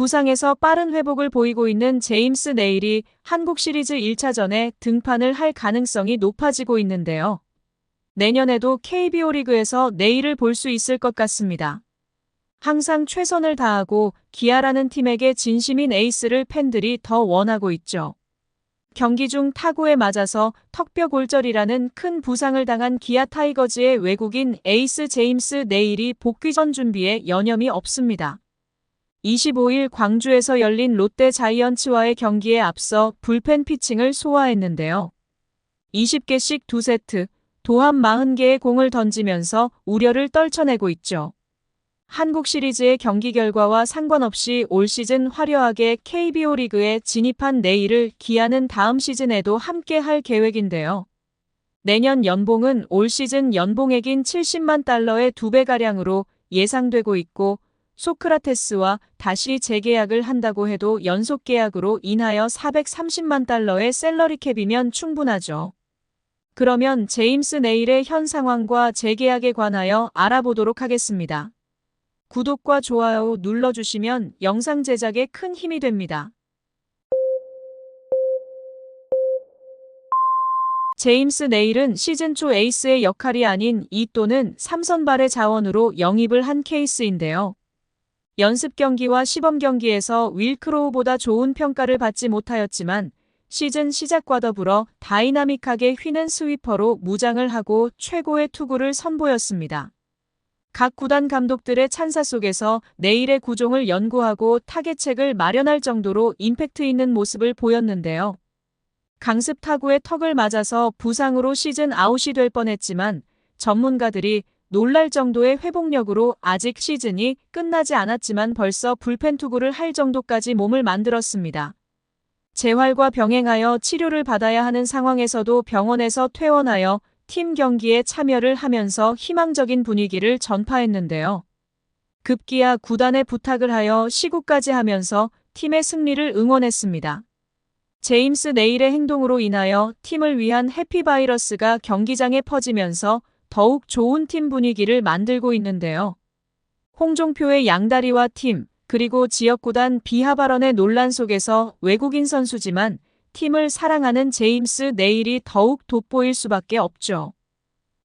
부상에서 빠른 회복을 보이고 있는 제임스 네일이 한국 시리즈 1차전에 등판을 할 가능성이 높아지고 있는데요. 내년에도 KBO 리그에서 네일을 볼 수 있을 것 같습니다. 항상 최선을 다하고 기아라는 팀에게 진심인 에이스를 팬들이 더 원하고 있죠. 경기 중 타구에 맞아서 턱뼈 골절이라는 큰 부상을 당한 기아 타이거즈의 외국인 에이스 제임스 네일이 복귀 전 준비에 여념이 없습니다. 25일 광주에서 열린 롯데 자이언츠와의 경기에 앞서 불펜 피칭을 소화했는데요. 20개씩 2세트, 도합 40개의 공을 던지면서 우려를 떨쳐내고 있죠. 한국 시리즈의 경기 결과와 상관없이 올 시즌 화려하게 KBO 리그에 진입한 내일을 기아는 다음 시즌에도 함께 할 계획인데요. 내년 연봉은 올 시즌 연봉액인 70만 달러의 2배가량으로 예상되고 있고 소크라테스와 다시 재계약을 한다고 해도 연속 계약으로 인하여 430만 달러의 셀러리 캡이면 충분하죠. 그러면 제임스 네일의 현 상황과 재계약에 관하여 알아보도록 하겠습니다. 구독과 좋아요 눌러주시면 영상 제작에 큰 힘이 됩니다. 제임스 네일은 시즌 초 에이스의 역할이 아닌 2 또는 3선발의 자원으로 영입을 한 케이스인데요. 연습 경기와 시범 경기에서 윌크로우보다 좋은 평가를 받지 못하였지만 시즌 시작과 더불어 다이나믹하게 휘는 스위퍼로 무장을 하고 최고의 투구를 선보였습니다. 각 구단 감독들의 찬사 속에서 내일의 구종을 연구하고 타겟책을 마련할 정도로 임팩트 있는 모습을 보였는데요. 강습 타구의 턱을 맞아서 부상으로 시즌 아웃이 될 뻔했지만 전문가들이 놀랄 정도의 회복력으로 아직 시즌이 끝나지 않았지만 벌써 불펜 투구를 할 정도까지 몸을 만들었습니다. 재활과 병행하여 치료를 받아야 하는 상황에서도 병원에서 퇴원하여 팀 경기에 참여를 하면서 희망적인 분위기를 전파했는데요. 급기야 구단에 부탁을 하여 시구까지 하면서 팀의 승리를 응원했습니다. 제임스 네일의 행동으로 인하여 팀을 위한 해피바이러스가 경기장에 퍼지면서 더욱 좋은 팀 분위기를 만들고 있는데요. 홍종표의 양다리와 팀, 그리고 지역구단 비하 발언의 논란 속에서 외국인 선수지만 팀을 사랑하는 제임스 네일이 더욱 돋보일 수밖에 없죠.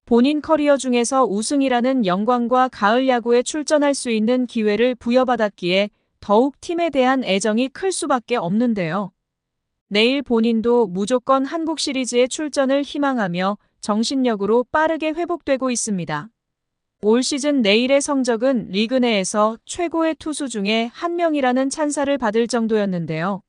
본인 커리어 중에서 우승이라는 영광과 가을 야구에 출전할 수 있는 기회를 부여받았기에 더욱 팀에 대한 애정이 클 수밖에 없는데요. 내일 본인도 무조건 한국 시리즈에 출전을 희망하며 정신력으로 빠르게 회복되고 있습니다. 올 시즌 내일의 성적은 리그 내에서 최고의 투수 중에 한 명이라는 찬사를 받을 정도였는데요.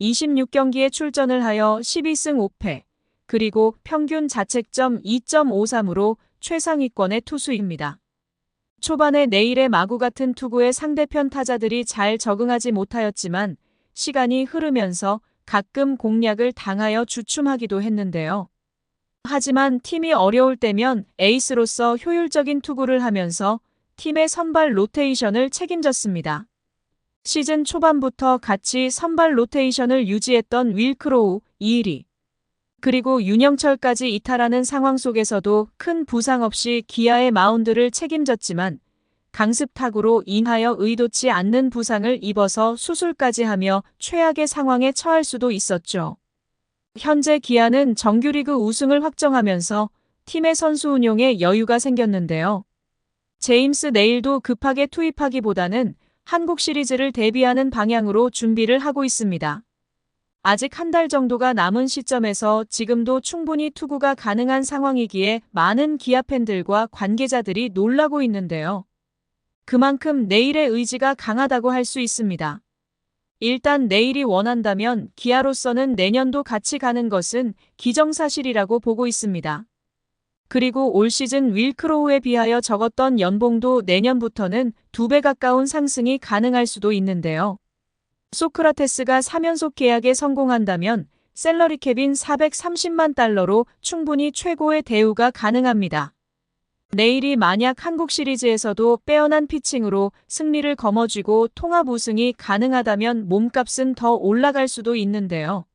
26경기에 출전을 하여 12승 5패, 그리고 평균 자책점 2.53으로 최상위권의 투수입니다. 초반에 내일의 마구 같은 투구에 상대편 타자들이 잘 적응하지 못하였지만 시간이 흐르면서 가끔 공략을 당하여 주춤하기도 했는데요. 하지만 팀이 어려울 때면 에이스로서 효율적인 투구를 하면서 팀의 선발 로테이션을 책임졌습니다. 시즌 초반부터 같이 선발 로테이션을 유지했던 윌크로우 2위 그리고 윤영철까지 이탈하는 상황 속에서도 큰 부상 없이 기아의 마운드를 책임졌지만 강습 타구로 인하여 의도치 않는 부상을 입어서 수술까지 하며 최악의 상황에 처할 수도 있었죠. 현재 기아는 정규리그 우승을 확정하면서 팀의 선수 운용에 여유가 생겼는데요. 제임스 네일도 급하게 투입하기보다는 한국 시리즈를 대비하는 방향으로 준비를 하고 있습니다. 아직 한 달 정도가 남은 시점에서 지금도 충분히 투구가 가능한 상황이기에 많은 기아 팬들과 관계자들이 놀라고 있는데요. 그만큼 내일의 의지가 강하다고 할 수 있습니다. 일단 내일이 원한다면 기아로서는 내년도 같이 가는 것은 기정사실이라고 보고 있습니다. 그리고 올 시즌 윌크로우에 비하여 적었던 연봉도 내년부터는 두 배 가까운 상승이 가능할 수도 있는데요. 소크라테스가 3연속 계약에 성공한다면 셀러리 캡인 430만 달러로 충분히 최고의 대우가 가능합니다. 내일이 만약 한국 시리즈에서도 빼어난 피칭으로 승리를 거머쥐고 통합 우승이 가능하다면 몸값은 더 올라갈 수도 있는데요.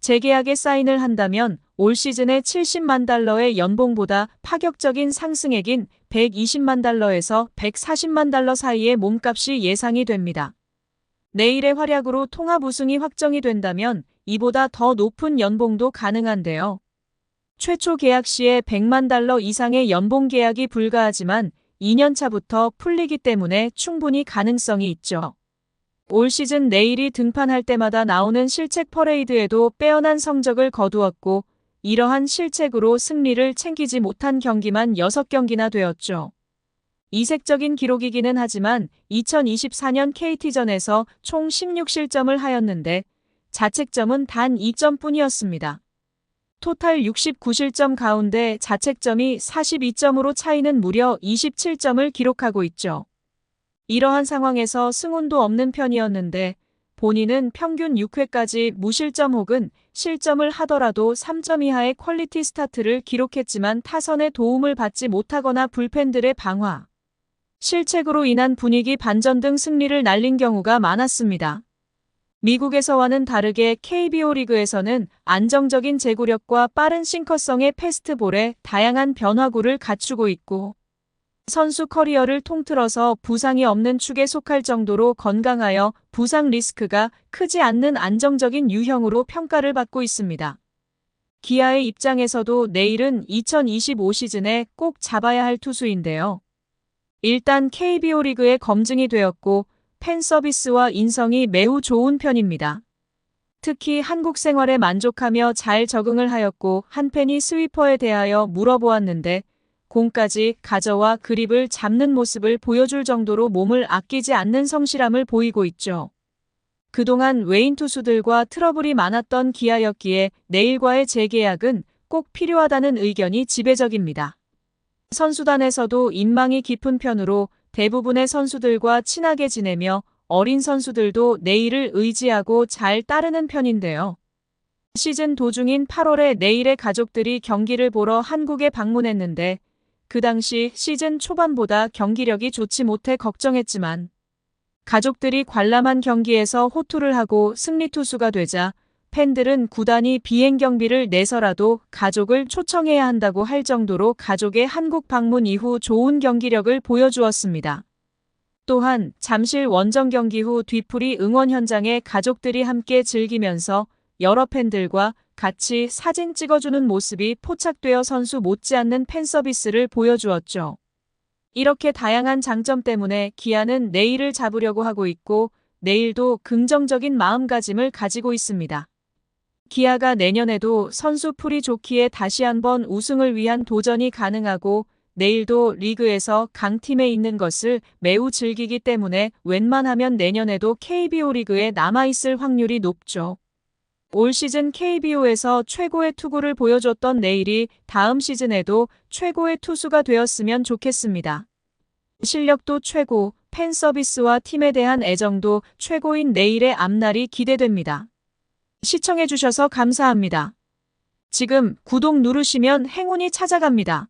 재계약에 사인을 한다면 올 시즌의 70만 달러의 연봉보다 파격적인 상승액인 120만 달러에서 140만 달러 사이의 몸값이 예상이 됩니다. 내일의 활약으로 통합 우승이 확정이 된다면 이보다 더 높은 연봉도 가능한데요. 최초 계약 시에 100만 달러 이상의 연봉 계약이 불가하지만 2년 차부터 풀리기 때문에 충분히 가능성이 있죠. 올 시즌 내일이 등판할 때마다 나오는 실책 퍼레이드에도 빼어난 성적을 거두었고 이러한 실책으로 승리를 챙기지 못한 경기만 6경기나 되었죠. 이색적인 기록이기는 하지만 2024년 KT전에서 총 16실점을 하였는데 자책점은 단 2점뿐이었습니다. 토탈 69실점 가운데 자책점이 42점으로 차이는 무려 27점을 기록하고 있죠. 이러한 상황에서 승운도 없는 편이었는데 본인은 평균 6회까지 무실점 혹은 실점을 하더라도 3점 이하의 퀄리티 스타트를 기록했지만 타선의 도움을 받지 못하거나 불펜들의 방화, 실책으로 인한 분위기 반전 등 승리를 날린 경우가 많았습니다. 미국에서와는 다르게 KBO 리그에서는 안정적인 제구력과 빠른 싱커성의 패스트볼에 다양한 변화구를 갖추고 있고 선수 커리어를 통틀어서 부상이 없는 축에 속할 정도로 건강하여 부상 리스크가 크지 않는 안정적인 유형으로 평가를 받고 있습니다. 기아의 입장에서도 내일은 2025 시즌에 꼭 잡아야 할 투수인데요. 일단 KBO 리그에 검증이 되었고 팬 서비스와 인성이 매우 좋은 편입니다. 특히 한국 생활에 만족하며 잘 적응을 하였고 한 팬이 스위퍼에 대하여 물어보았는데 공까지 가져와 그립을 잡는 모습을 보여줄 정도로 몸을 아끼지 않는 성실함을 보이고 있죠. 그동안 외인 투수들과 트러블이 많았던 기아였기에 내일과의 재계약은 꼭 필요하다는 의견이 지배적입니다. 선수단에서도 인망이 깊은 편으로 대부분의 선수들과 친하게 지내며 어린 선수들도 내일을 의지하고 잘 따르는 편인데요. 시즌 도중인 8월에 내일의 가족들이 경기를 보러 한국에 방문했는데 그 당시 시즌 초반보다 경기력이 좋지 못해 걱정했지만 가족들이 관람한 경기에서 호투를 하고 승리 투수가 되자 팬들은 구단이 비행 경비를 내서라도 가족을 초청해야 한다고 할 정도로 가족의 한국 방문 이후 좋은 경기력을 보여주었습니다. 또한 잠실 원정 경기 후 뒤풀이 응원 현장에 가족들이 함께 즐기면서 여러 팬들과 같이 사진 찍어주는 모습이 포착되어 선수 못지않는 팬 서비스를 보여주었죠. 이렇게 다양한 장점 때문에 기아는 내일을 잡으려고 하고 있고 내일도 긍정적인 마음가짐을 가지고 있습니다. 기아가 내년에도 선수 풀이 좋기에 다시 한번 우승을 위한 도전이 가능하고 내일도 리그에서 강팀에 있는 것을 매우 즐기기 때문에 웬만하면 내년에도 KBO 리그에 남아있을 확률이 높죠. 올 시즌 KBO에서 최고의 투구를 보여줬던 내일이 다음 시즌에도 최고의 투수가 되었으면 좋겠습니다. 실력도 최고, 팬 서비스와 팀에 대한 애정도 최고인 내일의 앞날이 기대됩니다. 시청해주셔서 감사합니다. 지금 구독 누르시면 행운이 찾아갑니다.